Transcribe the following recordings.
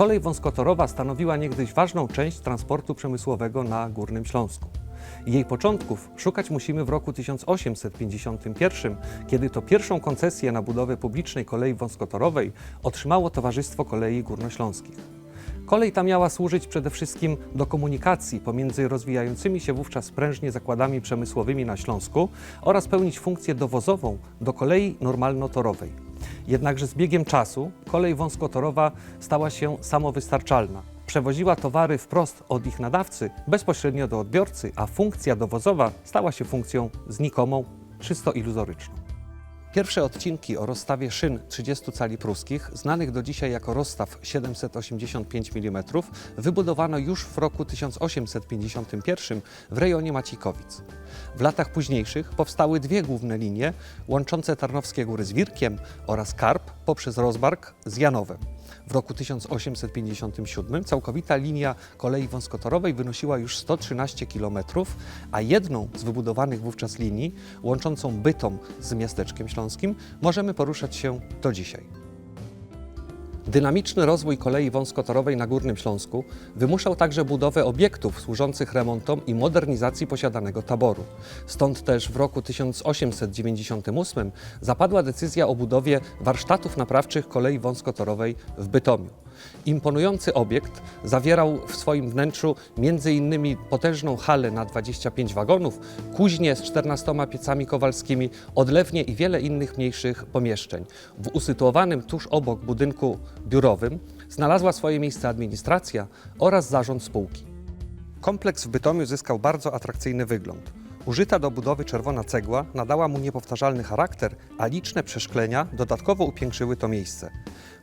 Kolej wąskotorowa stanowiła niegdyś ważną część transportu przemysłowego na Górnym Śląsku. Jej początków szukać musimy w roku 1851, kiedy to pierwszą koncesję na budowę publicznej kolei wąskotorowej otrzymało Towarzystwo Kolei Górnośląskich. Kolej ta miała służyć przede wszystkim do komunikacji pomiędzy rozwijającymi się wówczas prężnie zakładami przemysłowymi na Śląsku oraz pełnić funkcję dowozową do kolei normalnotorowej. Jednakże z biegiem czasu kolej wąskotorowa stała się samowystarczalna. Przewoziła towary wprost od ich nadawcy bezpośrednio do odbiorcy, a funkcja dowozowa stała się funkcją znikomą, czysto iluzoryczną. Pierwsze odcinki o rozstawie szyn 30 cali pruskich, znanych do dzisiaj jako rozstaw 785 mm, wybudowano już w roku 1851 w rejonie Macikowic. W latach późniejszych powstały dwie główne linie łączące Tarnowskie Góry z Wirkiem oraz Karp poprzez Rozbark z Janowem. W roku 1857 całkowita linia kolei wąskotorowej wynosiła już 113 km, a jedną z wybudowanych wówczas linii, łączącą Bytom z miasteczkiem śląskim, możemy poruszać się do dzisiaj. Dynamiczny rozwój kolei wąskotorowej na Górnym Śląsku wymuszał także budowę obiektów służących remontom i modernizacji posiadanego taboru. Stąd też w roku 1898 zapadła decyzja o budowie warsztatów naprawczych kolei wąskotorowej w Bytomiu. Imponujący obiekt zawierał w swoim wnętrzu m.in. potężną halę na 25 wagonów, kuźnię z 14 piecami kowalskimi, odlewnie i wiele innych mniejszych pomieszczeń. W usytuowanym tuż obok budynku biurowym znalazła swoje miejsce administracja oraz zarząd spółki. Kompleks w Bytomiu zyskał bardzo atrakcyjny wygląd. Użyta do budowy czerwona cegła nadała mu niepowtarzalny charakter, a liczne przeszklenia dodatkowo upiększyły to miejsce.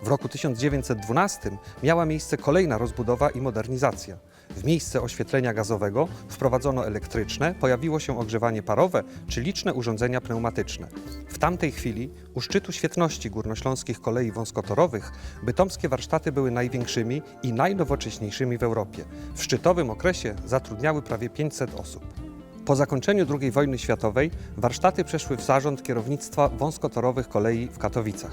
W roku 1912 miała miejsce kolejna rozbudowa i modernizacja. W miejsce oświetlenia gazowego wprowadzono elektryczne, pojawiło się ogrzewanie parowe czy liczne urządzenia pneumatyczne. W tamtej chwili, u szczytu świetności górnośląskich kolei wąskotorowych, bytomskie warsztaty były największymi i najnowocześniejszymi w Europie. W szczytowym okresie zatrudniały prawie 500 osób. Po zakończeniu II wojny światowej warsztaty przeszły w zarząd kierownictwa wąskotorowych kolei w Katowicach.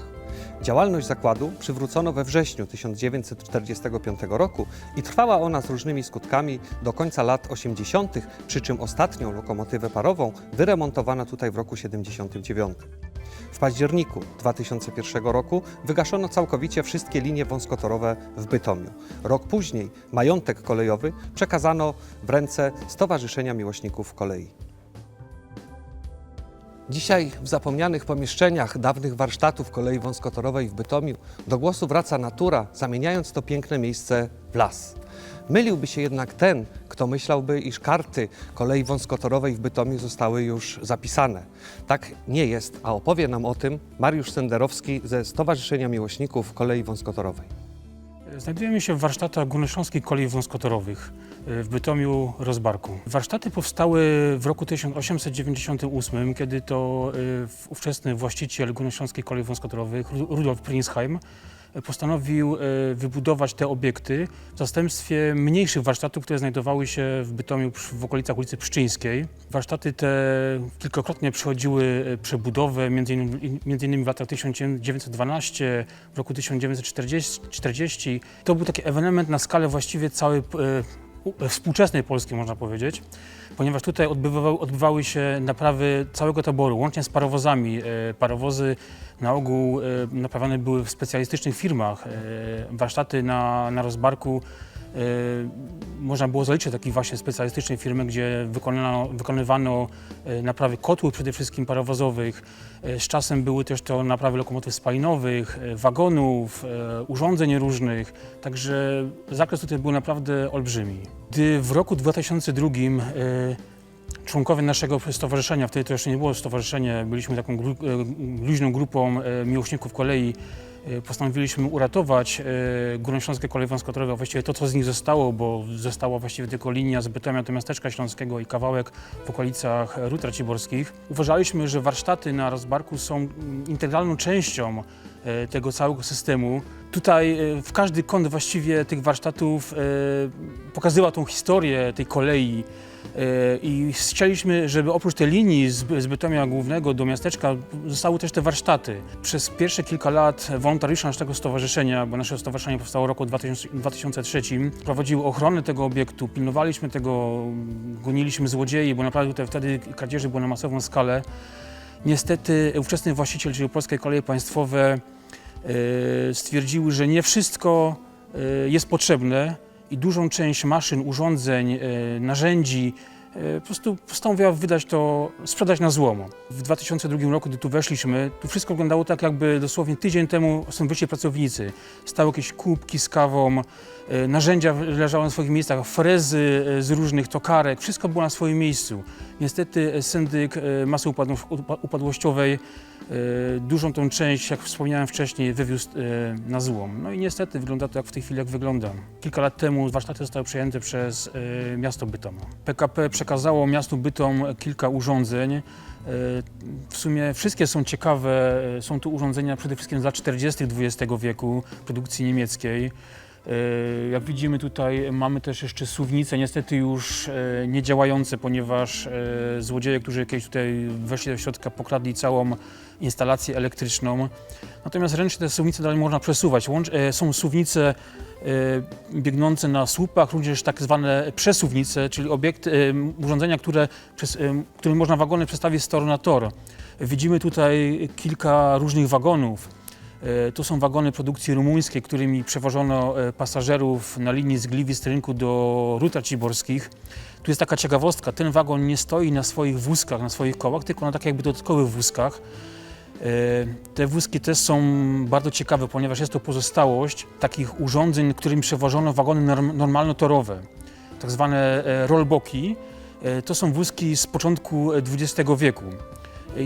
Działalność zakładu przywrócono we wrześniu 1945 roku i trwała ona z różnymi skutkami do końca lat 80., przy czym ostatnią lokomotywę parową wyremontowano tutaj w roku 79. W październiku 2001 roku wygaszono całkowicie wszystkie linie wąskotorowe w Bytomiu. Rok później majątek kolejowy przekazano w ręce Stowarzyszenia Miłośników Kolei. Dzisiaj w zapomnianych pomieszczeniach dawnych warsztatów kolei wąskotorowej w Bytomiu do głosu wraca natura, zamieniając to piękne miejsce w las. Myliłby się jednak ten, kto myślałby, iż karty kolei wąskotorowej w Bytomiu zostały już zapisane. Tak nie jest, a opowie nam o tym Mariusz Senderowski ze Stowarzyszenia Miłośników Kolei Wąskotorowej. Znajdujemy się w warsztatach Górnośląskich Kolei Wąskotorowych y, w Bytomiu Rozbarku. Warsztaty powstały w roku 1898, kiedy to y, ówczesny właściciel Górnośląskiej Kolei Wąskotorowych, Ru- Rudolf Prinsheim, postanowił y, wybudować te obiekty w zastępstwie mniejszych warsztatów, które znajdowały się w Bytomiu w okolicach ulicy Pszczyńskiej. Warsztaty te kilkakrotnie przechodziły y, przebudowę, między innymi, w latach 1912, w roku 1940. 40. To był taki ewenement na skalę właściwie całej e, współczesnej Polski, można powiedzieć, ponieważ tutaj odbywały, odbywały się naprawy całego taboru, łącznie z parowozami. E, Parowozy na ogół e, naprawiane były w specjalistycznych firmach. E, Warsztaty na, na rozbarku można było zaliczyć do takiej właśnie specjalistycznej firmy, gdzie wykonano, wykonywano e, naprawy kotłów przede wszystkim parowozowych. E, Z czasem były też to naprawy lokomotyw spalinowych, e, wagonów, e, urządzeń różnych, także zakres tutaj był naprawdę olbrzymi. Gdy w roku 2002 e, członkowie naszego stowarzyszenia, wtedy to jeszcze nie było stowarzyszenie, byliśmy taką gru, e, luźną grupą e, miłośników kolei, e, postanowiliśmy uratować e, Górnośląskie Koleje Wąskotorowe, a właściwie to, co z nich zostało, bo została właściwie tylko linia z Bytomia do Miasteczka Śląskiego i kawałek w okolicach Rud Raciborskich. Uważaliśmy, że warsztaty na rozbarku są integralną częścią tego całego systemu. Tutaj e, w każdy kąt właściwie tych warsztatów e, pokazywał tą historię tej kolei, I chcieliśmy, żeby oprócz tej linii z Bytomia Głównego do miasteczka zostały też te warsztaty. Przez pierwsze kilka lat wolontariusze naszego stowarzyszenia, bo nasze stowarzyszenie powstało w roku 2000 2003, prowadziły ochronę tego obiektu, pilnowaliśmy tego, goniliśmy złodziei, bo naprawdę wtedy kradzieży było na masową skalę. Niestety ówczesny właściciel, czyli Polskie Koleje Państwowe, e, stwierdziły, że nie wszystko e, jest potrzebne i dużą część maszyn, urządzeń, e, narzędzi e, po prostu postanowiła wydać to, sprzedać na złomo. W 2002 roku, gdy tu weszliśmy, tu wszystko wyglądało tak, jakby dosłownie tydzień temu są wyszli pracownicy. Stały jakieś kubki z kawą, e, narzędzia leżały na swoich miejscach, frezy e, z różnych tokarek, wszystko było na swoim miejscu. Niestety e, syndyk e, masy upadłościowej e, dużą tą część, jak wspomniałem wcześniej, wywiózł e, na złom. No i niestety wygląda to jak w tej chwili, jak wygląda. Kilka lat temu warsztaty zostały przejęte przez e, miasto Bytom. PKP przekazało miastu Bytom kilka urządzeń. E, W sumie wszystkie są ciekawe. E, Są to urządzenia przede wszystkim z lat 40. XX wieku, produkcji niemieckiej. E, Jak widzimy tutaj mamy też jeszcze suwnice, niestety już e, niedziałające, ponieważ e, złodzieje, którzy kiedyś tutaj weszli do środka, pokradli całą instalację elektryczną. Natomiast ręcznie te suwnice dalej można przesuwać. Są suwnice biegnące na słupach, również tak zwane przesuwnice, czyli obiekty, urządzenia, które, przez, e, którym można wagony przestawić z toru na tor. Widzimy tutaj kilka różnych wagonów. E, To są wagony produkcji rumuńskiej, którymi przewożono e, pasażerów na linii z Gliwic rynku do Rut Raciborskich. Tu jest taka ciekawostka, ten wagon nie stoi na swoich wózkach, na swoich kołach, tylko na tak jakby dodatkowych wózkach. E, Te wózki też są bardzo ciekawe, ponieważ jest to pozostałość takich urządzeń, którymi przewożono wagony norm- normalnotorowe, tak zwane rollboki. To są wózki z początku XX wieku.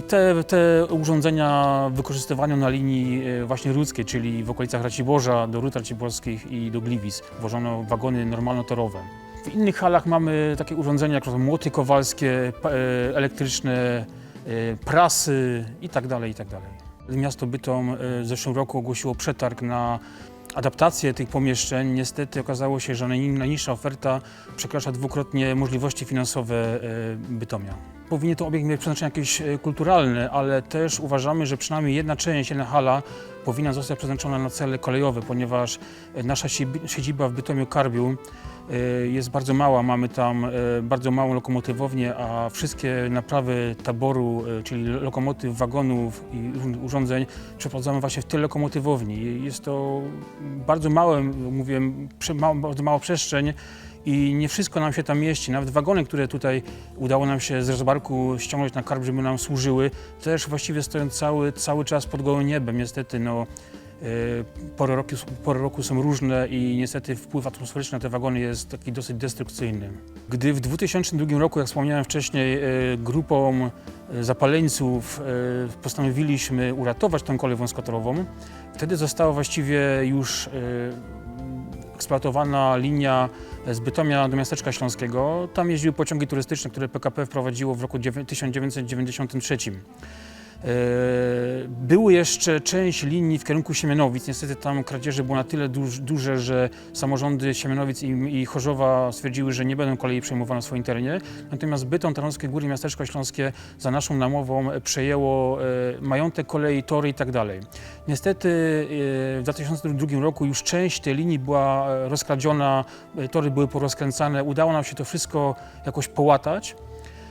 Te, te urządzenia wykorzystywano na linii e, właśnie ludzkiej, czyli w okolicach Raciborza, do Rut Raciborskich i do Gliwic. Wożono wagony normalnotorowe. W innych halach mamy takie urządzenia jak młoty kowalskie, e, elektryczne, e, prasy itd. itd. Miasto Bytom w zeszłym roku ogłosiło przetarg na adaptację tych pomieszczeń. Niestety okazało się, że najni- najniższa oferta przekracza dwukrotnie możliwości finansowe e, Bytomia. Powinien to obiekt mieć przeznaczenie jakieś e, kulturalne, ale też uważamy, że przynajmniej jedna część, jedna hala powinna zostać przeznaczona na cele kolejowe, ponieważ e, nasza siedziba w Bytomiu Karbiu jest bardzo mała. Mamy tam e, bardzo małą lokomotywownię, a wszystkie naprawy taboru, e, czyli lokomotyw, wagonów i urządzeń przeprowadzamy właśnie w tej lokomotywowni. Jest to bardzo małe, ma- bardzo mała przestrzeń i nie wszystko nam się tam mieści. Nawet wagony, które tutaj udało nam się z rozbarku ściągnąć na karb, żeby nam służyły, też właściwie stoją cały, cały czas pod gołym niebem. Niestety, no, e, pory roku, pory roku są różne i niestety wpływ atmosferyczny na te wagony jest taki dosyć destrukcyjny. Gdy w 2002 roku, jak wspomniałem wcześniej, e, grupą e, zapaleńców e, postanowiliśmy uratować tą kolej wąskotorową, wtedy została właściwie już e, eksploatowana linia z Bytomia do Miasteczka Śląskiego. Tam jeździły pociągi turystyczne, które PKP wprowadziło w roku dziewię- 1993. E, Były jeszcze część linii w kierunku Siemianowic. Niestety tam kradzieże było na tyle duż, duże, że samorządy Siemianowic i, Chorzowa stwierdziły, że nie będą kolei przejmowane na swoim terenie. Natomiast Bytom, Tarnowskie Góry, Miasteczko Śląskie za naszą namową przejęło e, majątek kolei, tory i tak dalej. Niestety e, w 2002 roku już część tej linii była rozkradziona, tory były porozkręcane. Udało nam się to wszystko jakoś połatać.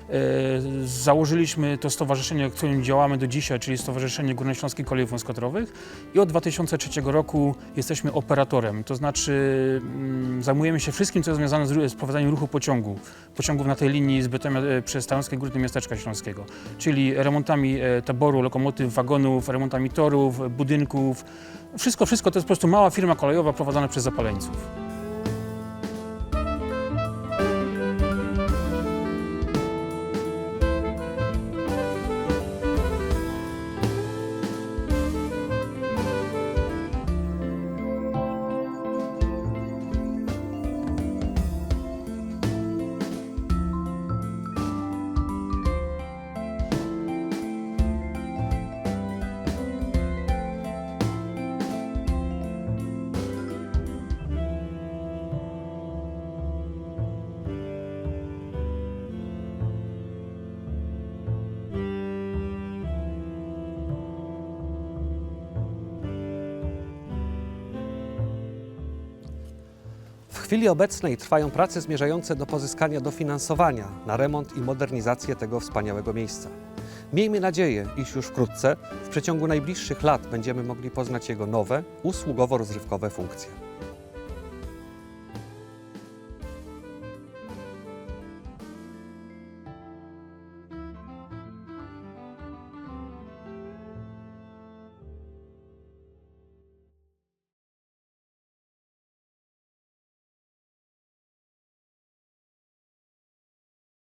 E, Założyliśmy to stowarzyszenie, w którym działamy do dzisiaj, czyli Stowarzyszenie Górnośląskich Kolei Wąskotorowych i od 2003 roku jesteśmy operatorem, to znaczy mm, zajmujemy się wszystkim, co jest związane z prowadzeniem ruchu pociągu, pociągów na tej linii z Bytomia e, przez Tarnowskie Góry do Miasteczka Śląskiego, czyli remontami e, taboru, lokomotyw, wagonów, remontami torów, budynków, wszystko, wszystko to jest po prostu mała firma kolejowa prowadzona przez zapaleńców. Chwili obecnej trwają prace zmierzające do pozyskania dofinansowania na remont i modernizację tego wspaniałego miejsca. Miejmy nadzieję, iż już wkrótce, w przeciągu najbliższych lat, będziemy mogli poznać jego nowe, usługowo-rozrywkowe funkcje.